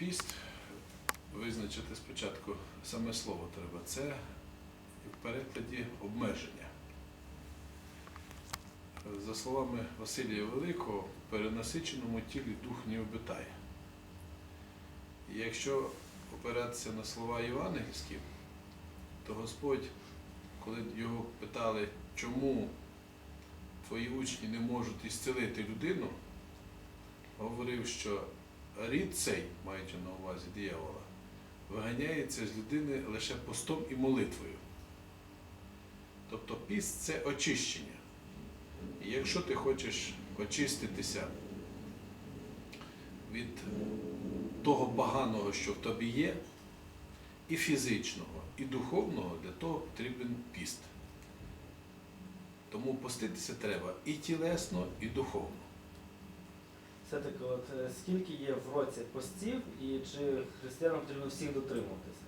піст визначити спочатку саме слово треба. Це в перекладі обмеження. За словами Василія Великого, в перенасиченому тілі дух не обитає. І якщо опиратися на слова євангельські, то Господь, коли його питали, чому твої учні не можуть ісцелити людину, говорив, що рід цей, маючи на увазі диявола, виганяється з людини лише постом і молитвою. Тобто піст це очищення. І якщо ти хочеш очиститися від того поганого, що в тобі є, і фізичного, і духовного, для того потрібен піст. Тому поститися треба і тілесно, і духовно. Все-таки, от е, скільки є в році постів і чи християнам потрібно всіх дотримуватися?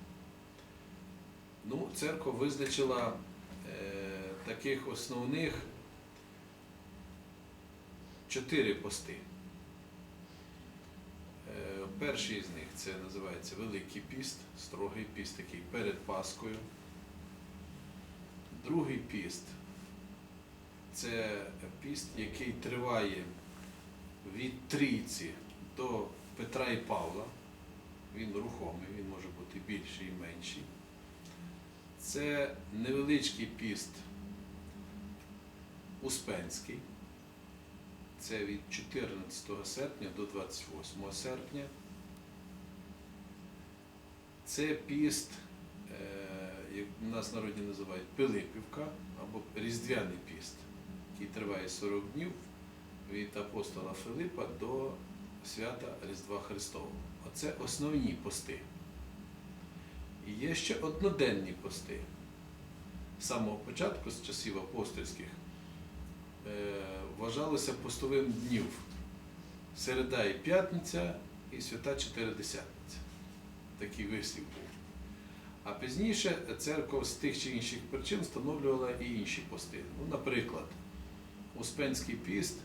Ну, церква визначила е, таких основних чотири пости. Е, перший з них це називається Великий піст, строгий піст, такий перед Паскою. Другий піст це піст, який триває від Трійці до Петра і Павла. Він рухомий, він може бути більший і менший. Це невеличкий піст Успенський. Це від 14 серпня до 28 серпня. Це піст, е, як у нас в народі називають Пилипівка або Різдвяний піст, який триває 40 днів від апостола Филипа до свята Різдва Христового. Оце основні пости. І є ще одноденні пости. З самого початку, з часів апостольських, е, вважалося постовим днів середа і п'ятниця і свята Чотиридесятниця. Такий вислів був. А пізніше церква з тих чи інших причин встановлювала і інші пости. Ну, наприклад, Успенський піст,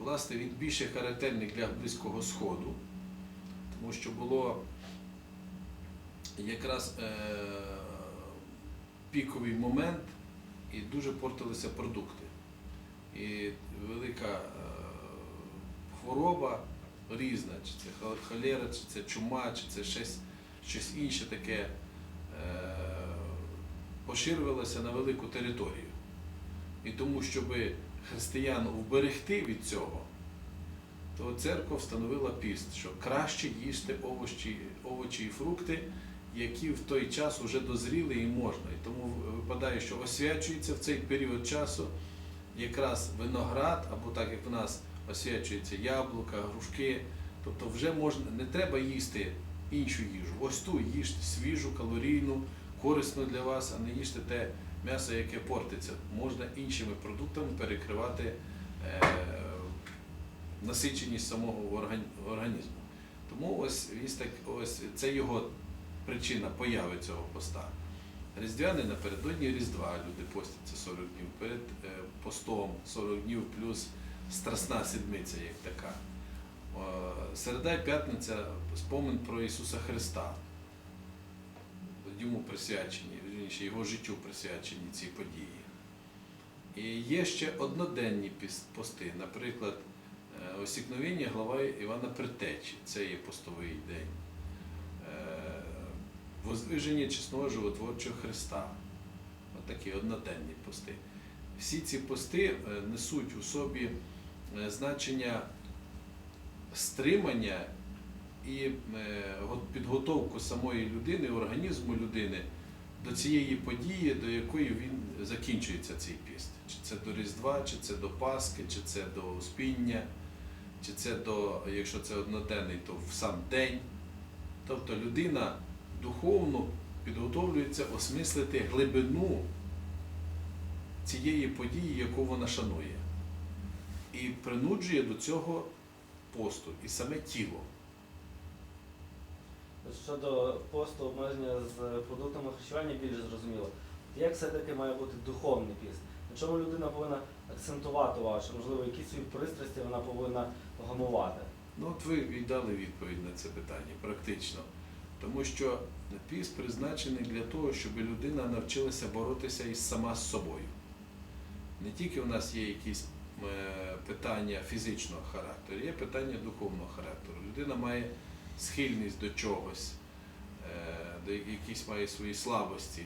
власне, він більше характерний для Близького Сходу, тому що було якраз е, піковий момент і дуже портилися продукти. І велика е, хвороба різна, чи це хол- холера, чи це чума, чи це щось, щось інше таке, е, поширювалося на велику територію. І тому, щоб християн вберегти від цього, то церква встановила піст, що краще їсти овочі, овочі і фрукти, які в той час вже дозріли і можна. І тому випадає, що освячується в цей період часу якраз виноград, або так як в нас освячується яблука, грушки. Тобто вже можна, не треба їсти іншу їжу. Ось ту їжте свіжу, калорійну, корисну для вас, а не їжте те м'ясо, яке портиться. Можна іншими продуктами перекривати е, насиченість самого організму. Тому ось, ось, так, ось це його причина появи цього поста. Різдвяний напередодні Різдва люди постяться 40 днів перед е, постом 40 днів плюс Страсна седмиця, як така. Середа і п'ятниця спомин про Ісуса Христа. Йому присвячені, вірніше, його життю присвячені ці події. І є ще одноденні пости, наприклад, е, осікновення глава Івана Притечі, це є постовий день. Е, Воздвиження чесного животворчого Христа. Отакі одноденні пости. Всі ці пости е, несуть у собі значення стримання і підготовку самої людини, організму людини до цієї події, до якої він закінчується цей піст. Чи це до Різдва, чи це до Пасхи, чи це до Успіння, чи це до, якщо це одноденний, то в сам день. Тобто людина духовно підготовлюється осмислити глибину цієї події, яку вона шанує. І принуджує до цього посту і саме тіло. Щодо посту обмеження з продуктами харчування більш зрозуміло. Як все-таки має бути духовний піст? На чому людина повинна акцентувати увагу, можливо якісь свої пристрасті вона повинна гамувати? Ну, от ви і дали відповідь на це питання, практично. Тому що піст призначений для того, щоб людина навчилася боротися із сама з собою. Не тільки в нас є якісь е, питання фізичного характеру, є питання духовного характеру. Людина має схильність до чогось, е, до якісь має свої слабості.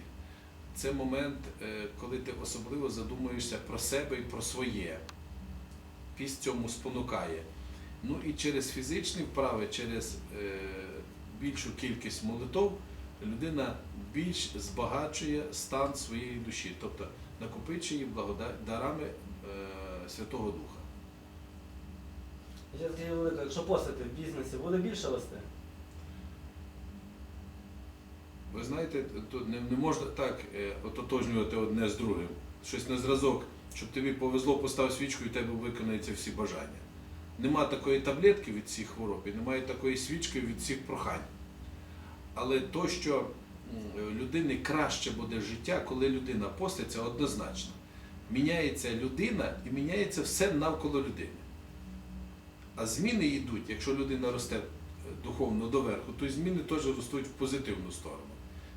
Це момент, е, коли ти особливо задумуєшся про себе і про своє. Піст цьому спонукає. Ну і через фізичні вправи, через е, більшу кількість молитов людина більш збагачує стан своєї душі, тобто накопичує благода- дарами е, Святого Духа. І ще таке якщо постити в бізнесі, буде більше вести? Ви знаєте, тут не, не можна так е, ототожнювати одне з другим. Щось на зразок, щоб тобі повезло, постав свічку і тебе виконаються всі бажання. Нема такої таблетки від всіх хвороб і немає такої свічки від всіх прохань. Але то, що м, людині краще буде життя, коли людина поститься, однозначно. Міняється людина і міняється все навколо людини. А зміни йдуть, якщо людина росте е, духовно доверху, то зміни теж ростуть в позитивну сторону.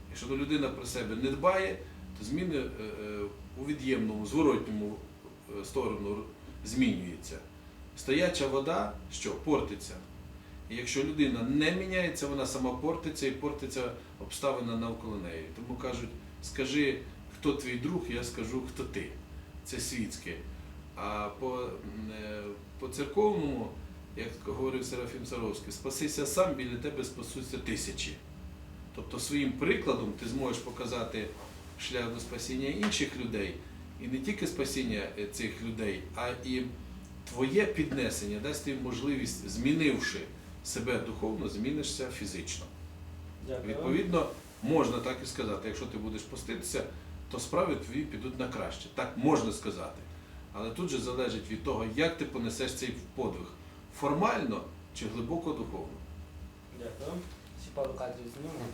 Якщо людина про себе не дбає, то зміни е, е, у від'ємному, зворотньому сторону змінюються. Стояча вода що портиться. І якщо людина не міняється, вона сама портиться і портиться обставина навколо неї. Тому кажуть, скажи, хто твій друг, я скажу, хто ти. Це світське. А по, по церковному, як говорив Серафім Саровський, спасися сам, біля тебе спасуться тисячі. Тобто своїм прикладом ти зможеш показати шлях до спасіння інших людей, і не тільки спасіння е, цих людей, а і твоє піднесення дасть тобі можливість, змінивши себе духовно, змінишся фізично. Дякую. Відповідно, можна так і сказати, якщо ти будеш поститися, то справи твої підуть на краще. Так можна сказати. Але тут же залежить від того, як ти понесеш цей подвиг. Формально чи глибоко духовно. Дякую. Ще пару кадрів знімемо.